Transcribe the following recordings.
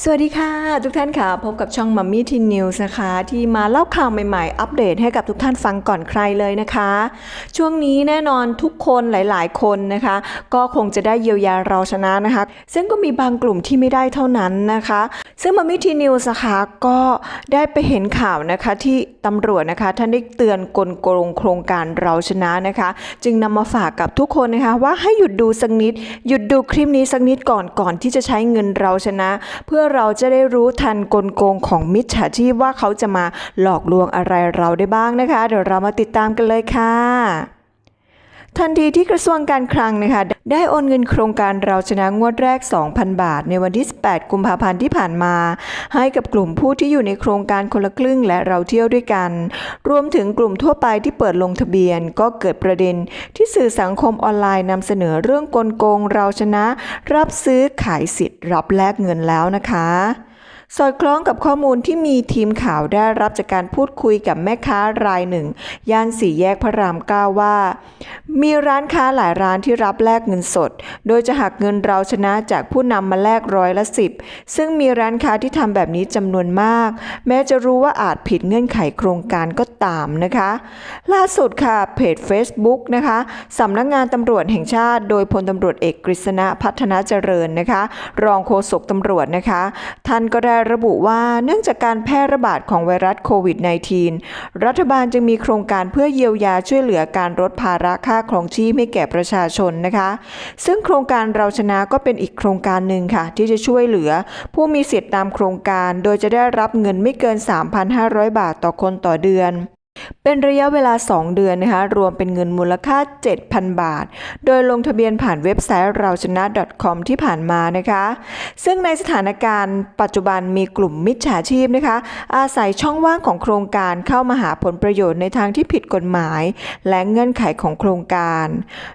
สวัสดีค่ะ ทุกท่านค่ะ พบกับช่องมัมมี่ทีนิวส์นะคะ ที่มาเล่าข่าวใหม่ๆ อัปเดตให้กับทุกท่านฟังก่อนใครเลยนะคะ ช่วงนี้แน่นอนทุกคนหลายๆ คนนะคะ ก็คงจะได้เยียวยาเราชนะนะคะ ซึ่งก็มีบางกลุ่มที่ไม่ได้เท่านั้นนะคะ ซึ่งมัมมี่ทีนิวส์นะคะก็ได้ไปเห็นข่าวนะคะที่ตำรวจนะคะท่านได้เตือนกลโกงโครงการเราชนะนะคะ จึงนำมาฝากกับทุกคนนะคะว่าให้หยุดดูสักนิดหยุดดูคลิปนี้สักนิดก่อนก่อนที่จะใช้เงินเราชนะ เพื่อเราจะได้รู้ทันกลโกงของมิจฉาชีพว่าเขาจะมาหลอกลวงอะไรเราได้บ้างนะคะ เดี๋ยวเรามาติดตามกันเลยค่ะ ทันทีที่กระทรวงการคลังนะคะได้โอนเงินโครงการเราชนะงวดแรก 2,000 บาท ในวันที่ 18 กุมภาพันธ์ที่ผ่านมา ให้กับกลุ่มผู้ที่อยู่ในโครงการคนละครึ่งและเราเที่ยวด้วยกัน รวมถึงกลุ่มทั่วไปที่เปิดลงทะเบียน ก็เกิดประเด็นที่สื่อสังคมออนไลน์นำเสนอเรื่องกลโกงเราชนะ รับซื้อขายสิทธิ์รับแลกเงินแล้วนะคะ สอดคล้องกับข้อมูลที่มีทีมข่าวได้รับจากการพูดคุยกับแม่ค้ารายหนึ่ง ย่านสี่แยกพระรามเก้าว่า มีร้านค้าหลายร้านที่รับแลกเงินสด โดยจะหักเงินเราชนะจากผู้นำมาแลกร้อยละสิบซึ่งมีร้านค้าที่ทำแบบนี้จำนวนมาก แม้จะรู้ว่าอาจผิดเงื่อนไขโครงการก็ตามนะคะ ล่าสุดค่ะเพจ Facebook นะคะสำนักงานตำรวจแห่งชาติ โดยพลตำรวจเอกกฤษณะพัฒนาเจริญนะคะ รองโฆษกตำรวจนะคะ ท่านก็ได้ระบุว่าเนื่องจากการแพร่ระบาดของไวรัสโควิด -19 รัฐบาลจึงมีโครงการเพื่อเยียวยาช่วยเหลือการลดภาระค่าครองชีพให้แก่ประชาชนนะคะ ซึ่งโครงการเราชนะก็เป็นอีกโครงการหนึ่งค่ะ ที่จะช่วยเหลือ ผู้มีสิทธิตามโครงการ โดยจะได้รับเงินไม่เกิน 3,500 บาทต่อคนต่อเดือน เป็นระยะเวลา 2 เดือนนะคะ รวมเป็นเงินมูลค่า 7,000 บาท โดยลงทะเบียนผ่านเว็บไซต์เราชนะ .com ที่ผ่านมานะคะ ซึ่งในสถานการณ์ปัจจุบันมีกลุ่มมิจฉาชีพนะคะ อาศัยช่องว่างของโครงการเข้ามาหาผลประโยชน์ในทางที่ผิดกฎหมาย และเงื่อนไขของโครงการ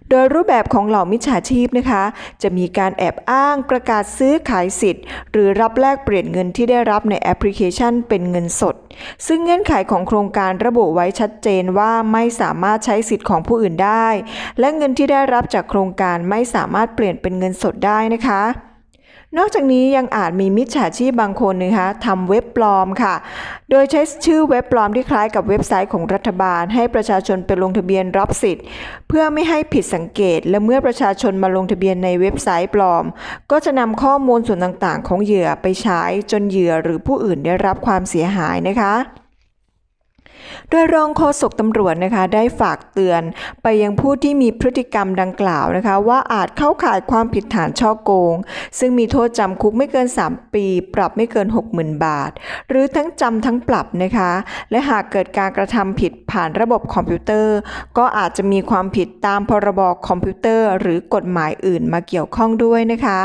โดยรูปแบบของเหล่ามิจฉาชีพนะคะ จะมีการแอบอ้างประกาศซื้อขายสิทธิ์ หรือรับแลกเปลี่ยนเงินที่ได้รับในแอปพลิเคชันเป็นเงินสด ซึ่งเงื่อนไขของโครงการระบุไว้ชัดเจนว่าไม่สามารถใช้สิทธิ์ของผู้อื่นได้ และเงินที่ได้รับจากโครงการไม่สามารถเปลี่ยนเป็นเงินสดได้นะคะนอกจากนี้ยังอาจมีมิจฉาชีพบางคนนะคะทำเว็บปลอมค่ะ โดยใช้ชื่อเว็บปลอมที่คล้ายกับเว็บไซต์ของรัฐบาล ให้ประชาชนไปลงทะเบียนรับสิทธิ์ เพื่อไม่ให้ผิดสังเกต และเมื่อประชาชนมาลงทะเบียนในเว็บไซต์ปลอม ก็จะนำข้อมูลส่วนต่างๆ ของเหยื่อไปใช้จนเหยื่อหรือผู้อื่นได้รับความเสียหายนะคะ โดยรองโฆษกตำรวจนะคะได้ฝากเตือนไปยังผู้ที่มีพฤติกรรมดังกล่าวนะคะ ว่าอาจเข้าข่ายความผิดฐานช่อโกง ซึ่งมีโทษจำคุกไม่เกิน 3 ปี ปรับไม่เกิน 60,000 บาท หรือทั้งจำทั้งปรับนะคะ และหากเกิดการกระทำผิดผ่านระบบคอมพิวเตอร์ ก็อาจจะมีความผิดตามพรบคอมพิวเตอร์ หรือกฎหมายอื่นมาเกี่ยวข้องด้วยนะคะ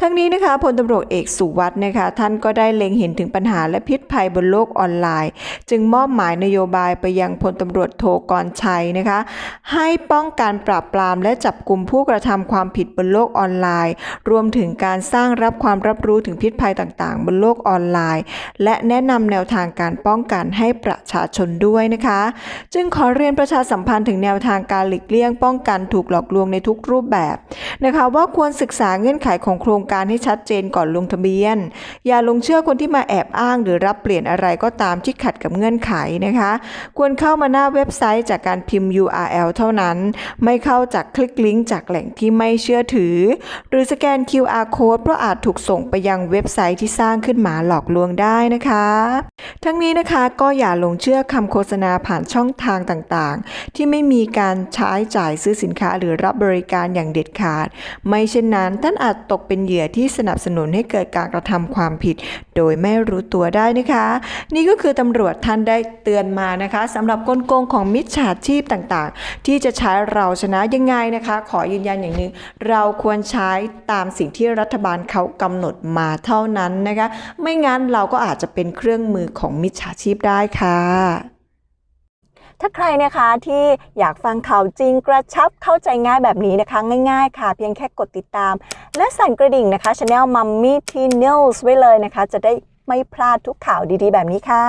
ทั้งนี้นะคะพลตำรวจเอกสุวัสด์นะคะท่านก็ได้เล็งเห็นถึงปัญหาและพิษภัยบนโลกออนไลน์ จึงมอบหมายนโยบายไปยังพลตำรวจโทกรชัยนะคะ ให้ป้องกันปราบปรามและจับกลุ่มผู้กระทำความผิดบนโลกออนไลน์ รวมถึงการสร้างรับความรับรู้ถึงพิษภัยต่างๆ บนโลกออนไลน์ และแนะนำแนวทางการป้องกันให้ประชาชนด้วยนะคะ จึงขอเรียนประชาสัมพันธ์ถึงแนวทางการหลีกเลี่ยง ป้องกันถูกหลอกลวงในทุกรูปแบบนะคะ ว่าควรศึกษาเงื่อนไขของของโครงการให้ชัดเจนก่อนลงทะเบียน อย่าลงเชื่อคนที่มาแอบอ้าง หรือรับเปลี่ยนอะไรก็ตามที่ขัดกับเงื่อนไขนะคะ ควรเข้ามาหน้าเว็บไซต์จากการพิมพ์ URL เท่านั้น ไม่เข้าจากคลิกลิงก์จากแหล่งที่ไม่เชื่อถือ หรือสแกน QR code เพราะอาจถูกส่งไปยังเว็บไซต์ที่สร้างขึ้นมาหลอกลวงได้นะคะ ทั้งนี้นะคะก็อย่าหลงเชื่อคำโฆษณาผ่านช่องทางต่างๆ ที่ไม่มีการใช้จ่ายซื้อสินค้าหรือรับบริการอย่างเด็ดขาด ไม่เช่นนั้นท่านอาจตกเป็นเหยื่อที่สนับสนุนให้เกิดการกระทำความผิด โดยไม่รู้ตัวได้นะคะ นี่ก็คือตำรวจท่านได้เตือนมานะคะสำหรับกลโกงของมิจฉาชีพต่างๆ ที่จะใช้เราชนะยังไงนะคะ ขอยืนยันอย่างหนึงเราควรใช้ตามสิ่งที่รัฐบาลเขากำหนดมาเท่านั้นนะคะ ไม่งั้นเราก็อาจจะเป็นเครื่องมือของมิจฉาชีพได้ค่ะ ถ้าใครนะคะที่อยากฟังข่าวจริงกระชับเข้าใจง่ายแบบนี้นะคะ ง่ายๆค่ะ เพียงแค่กดติดตาม และสั่นกระดิ่งนะคะช anel Mummy T News ไว้เลยนะคะ จะได้ไม่พลาดทุกข่าวดีๆ แบบนี้ค่ะ